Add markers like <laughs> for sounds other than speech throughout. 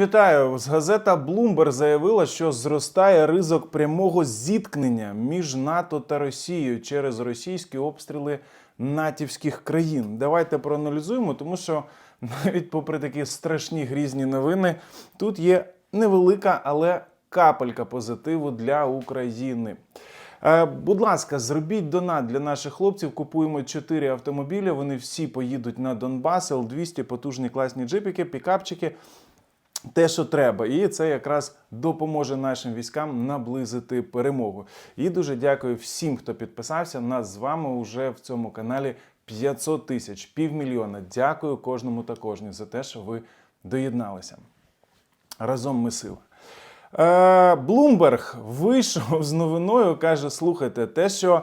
Вітаю з газета Bloomberg заявила, що зростає ризик прямого зіткнення між НАТО та Росією через російські обстріли натівських країн. Давайте проаналізуємо, тому що навіть попри такі страшні грізні новини, тут є невелика, але капелька позитиву для України. Е, Будь ласка, зробіть донат для наших хлопців. Купуємо 4 автомобілі. Вони всі поїдуть на Донбас, Л-200, потужні класні джипіки, пікапчики. Те, що треба, і це якраз допоможе нашим військам наблизити перемогу. І дуже дякую всім, хто підписався. Нас з вами вже в цьому каналі 500 тисяч, півмільйона. Дякую кожному та кожній за те, що ви доєдналися. Разом ми сила. Е, Блумберг вийшов з новиною, каже: слухайте, те, що е,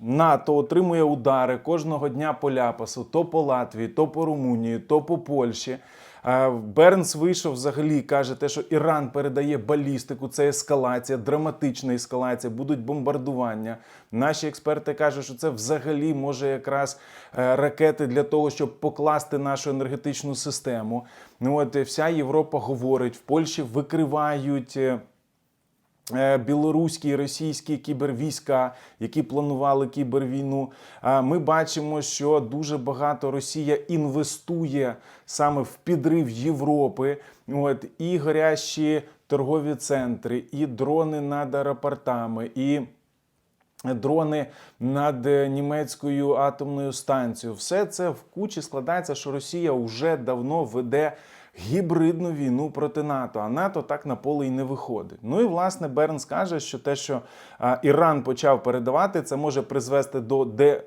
НАТО отримує удари кожного дня по ляпасу, то по Латвії, то по Румунії, то по Польщі. Е, Бернс вийшов взагалі, каже, те, що Іран передає балістику, це ескалація, драматична ескалація, будуть бомбардування. Наші експерти кажуть, що це взагалі може якраз е, ракети для того, щоб покласти нашу енергетичну систему. Ну от е, вся Європа говорить, в Польщі викривають. Е, Білоруські і російські кібервійська, які планували кібервійну. Ми бачимо, що дуже багато Росія інвестує саме в підрив Європи. От і горящі торгові центри, і дрони над аеропортами, і дрони над е, німецькою атомною станцією. Все це в кучі складається, що Росія вже давно веде гібридну війну проти НАТО, а НАТО так на поле й не виходить. Ну і власне Бернс каже, що те, що Іран почав передавати, це може призвести до де.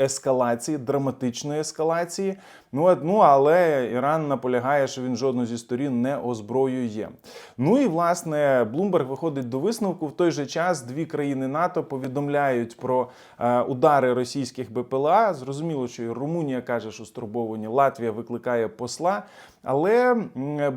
Ескалації, драматичної ескалації. Ну, ну але Іран наполягає, що він жодну зі сторін не озброює. Ну і власне Блумберг виходить до висновку. В той же час дві країни НАТО повідомляють про е, удари російських БПЛА. Зрозуміло, що і Румунія каже, що стурбовані, Латвія викликає посла. Але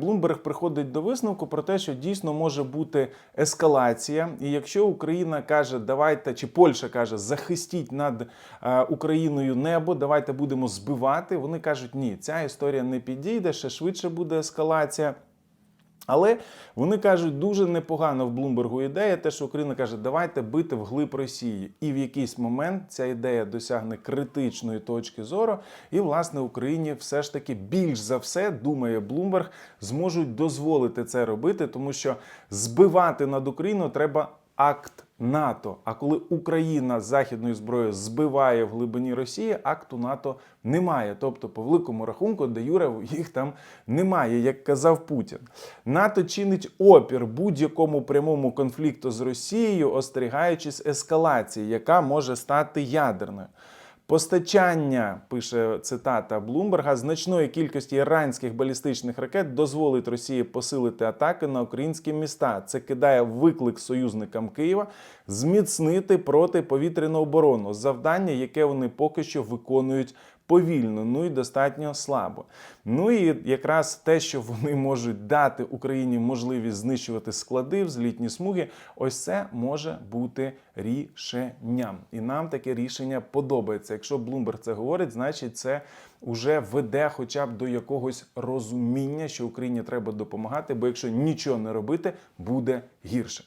Блумберг приходить до висновку про те, що дійсно може бути ескалація. І якщо Україна каже, давайте чи Польща каже, захистіть над е, Україною небо, давайте будемо збивати. Вони кажуть, ні, ця історія не підійде, ще швидше буде ескалація. Але вони кажуть, дуже непогано в Блумбергу ідея, те, що Україна каже, давайте бити вглиб Росії. І в якийсь момент ця ідея досягне критичної точки зору. І, власне, Україні все ж таки більш за все, думає Блумберг, зможуть дозволити це робити, тому що збивати над Україною треба акт НАТО. А коли Україна з західною зброєю збиває в глибині Росії, акту НАТО немає. Тобто, по великому рахунку, де Юре їх там немає, як казав Путін. НАТО чинить опір будь-якому прямому конфлікту з Росією, остерігаючись ескалації, яка може стати ядерною. Постачання, пише цитата Блумберга, значної кількості іранських балістичних ракет дозволить Росії посилити атаки на українські міста. Це кидає виклик союзникам Києва зміцнити протиповітряну оборону, завдання, яке вони поки що виконують повільно, ну і достатньо слабо. Ну і якраз те, що вони можуть дати Україні можливість знищувати склади, взлітні смуги, ось це може бути рішенням. І нам таке рішення подобається. Якщо Блумберг це говорить, значить це вже веде хоча б до якогось розуміння, що Україні треба допомагати, бо якщо нічого не робити, буде гірше.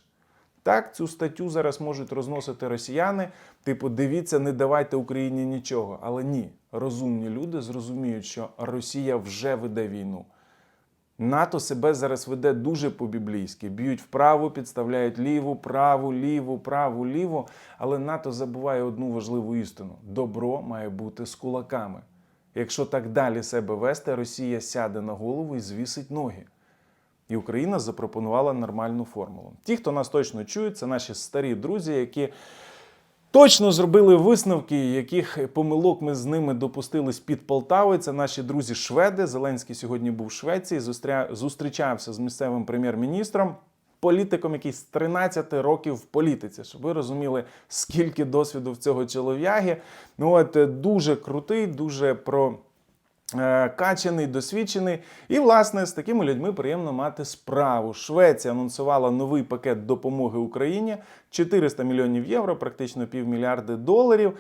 Так, цю статтю зараз можуть розносити росіяни. Типу, дивіться, не давайте Україні нічого. Але ні, розумні люди зрозуміють, що Росія вже веде війну. НАТО себе зараз веде дуже по-біблійськи. Б'ють вправо, підставляють ліву, праву, ліву, праву, ліву. Але НАТО забуває одну важливу істину: добро має бути з кулаками. Якщо так далі себе вести, Росія сяде на голову і звісить ноги. І Україна запропонувала нормальну формулу. Ті, хто нас точно чують, це наші старі друзі, які точно зробили висновки, яких помилок ми з ними допустились під Полтавою. Це наші друзі шведи. Зеленський сьогодні був в Швеції, зустрічався з місцевим прем'єр-міністром. Політиком, який з 13 років в політиці, щоб ви розуміли, скільки досвіду в цього чолов'яги. Ну от е, дуже крутий, дуже про качаний, досвідчений. І, власне, з такими людьми приємно мати справу. Швеція анонсувала новий пакет допомоги Україні 400 мільйонів євро, практично півмільярди доларів.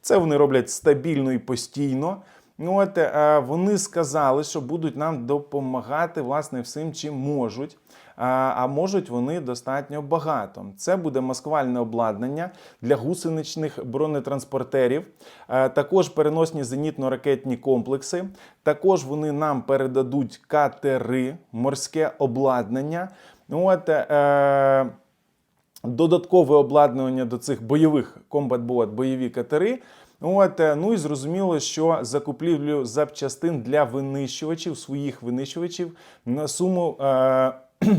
Це вони роблять стабільно і постійно. Ну, от, е, вони сказали, що будуть нам допомагати власне всім, чим можуть. А, а можуть вони достатньо багато. Це буде маскувальне обладнання для гусеничних бронетранспортерів, е, також переносні зенітно-ракетні комплекси. Також вони нам передадуть катери, морське обладнання. Ну, От, е, додаткове обладнання до цих бойових комбат-бот, бойові катери. От, е, ну і зрозуміло, що закупівлю запчастин для винищувачів, своїх винищувачів на суму. Е- <clears throat>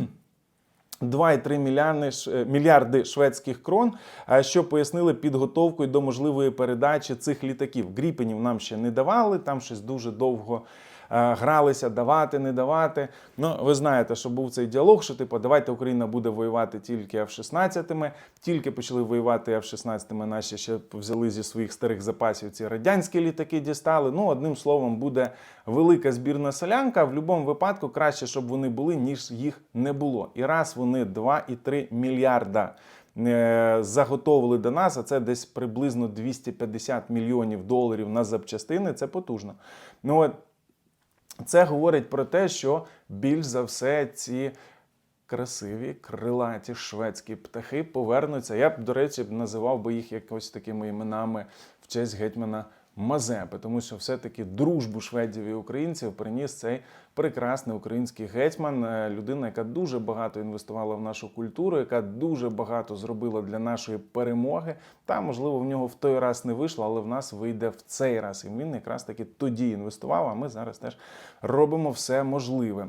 2,3 мільярди, е, мільярди шведських крон, е, що пояснили підготовкою до можливої передачі цих літаків. Гріпенів нам ще не давали, там щось дуже довго гралися, давати, не давати. Ну, ви знаєте, що був цей діалог, що типу, давайте Україна буде воювати тільки F-16, тільки почали воювати F-16, наші ще взяли зі своїх старих запасів ці радянські літаки дістали. Ну, одним словом, буде велика збірна солянка. В будь-якому випадку краще, щоб вони були, ніж їх не було. І раз вони 2,3 мільярда е, заготовили до нас, а це десь приблизно 250 мільйонів доларів на запчастини. Це потужно. Ну от це говорить про те, що більш за все ці красиві крилаті шведські птахи повернуться. Я б, до речі, називав би їх якось такими іменами в честь гетьмана Мазепи, тому що все-таки дружбу шведів і українців приніс цей прекрасний український гетьман, е, людина, яка дуже багато інвестувала в нашу культуру, яка дуже багато зробила для нашої перемоги. Та можливо в нього в той раз не вийшло, але в нас вийде в цей раз. І він якраз таки тоді інвестував. А ми зараз теж робимо все можливе.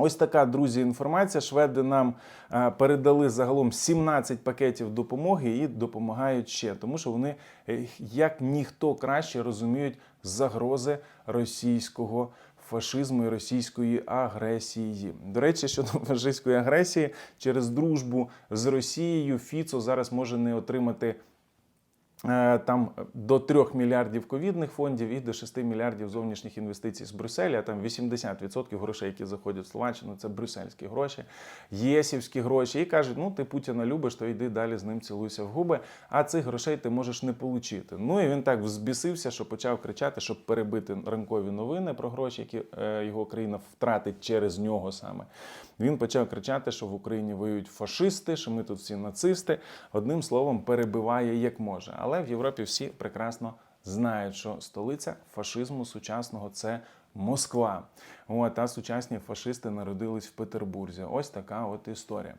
Ось така, друзі, інформація. Шведи нам е, передали загалом 17 пакетів допомоги і допомагають ще, тому що вони е, як ніхто краще розуміють загрози російського фашизму і російської агресії. До речі, щодо <laughs> фашистської агресії, через дружбу з Росією Фіцо зараз може не отримати. Е, Там до 3 мільярдів ковідних фондів і до 6 мільярдів зовнішніх інвестицій з Брюсселя. Там 80% грошей, які заходять в Словаччину, це брюссельські гроші, єсівські гроші. І кажуть, ну ти Путіна любиш, то йди далі з ним цілуйся в губи. А цих грошей ти можеш не отримати. Ну і він так взбісився, що почав кричати, щоб перебити ранкові новини про гроші, які е, його країна втратить через нього саме. Він почав кричати, що в Україні воюють фашисти, що ми тут всі нацисти. Одним словом, перебиває як може. Але в Європі всі прекрасно знають, що столиця фашизму сучасного це Москва. От, а сучасні фашисти народились в Петербурзі. Ось така от історія.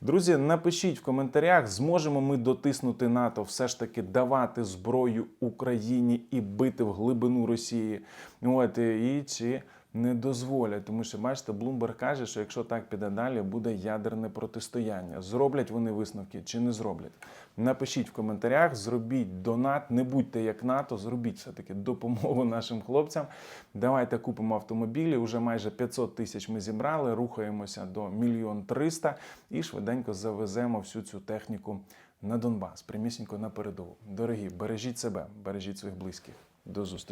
Друзі, напишіть в коментарях, зможемо ми дотиснути НАТО, все ж таки давати зброю Україні і бити в глибину Росії. От, і чи не дозволять, тому що бачите, Блумберг каже, що якщо так піде далі, буде ядерне протистояння. Зроблять вони висновки чи не зроблять? Напишіть в коментарях, зробіть донат, не будьте як НАТО, зробіть все-таки допомогу нашим хлопцям. Давайте купимо автомобілі. Уже майже 500 тисяч ми зібрали, рухаємося до мільйон триста і швиденько завеземо всю цю техніку на Донбас, прямісінько на передову. Дорогі, бережіть себе, бережіть своїх близьких. До зустрічі.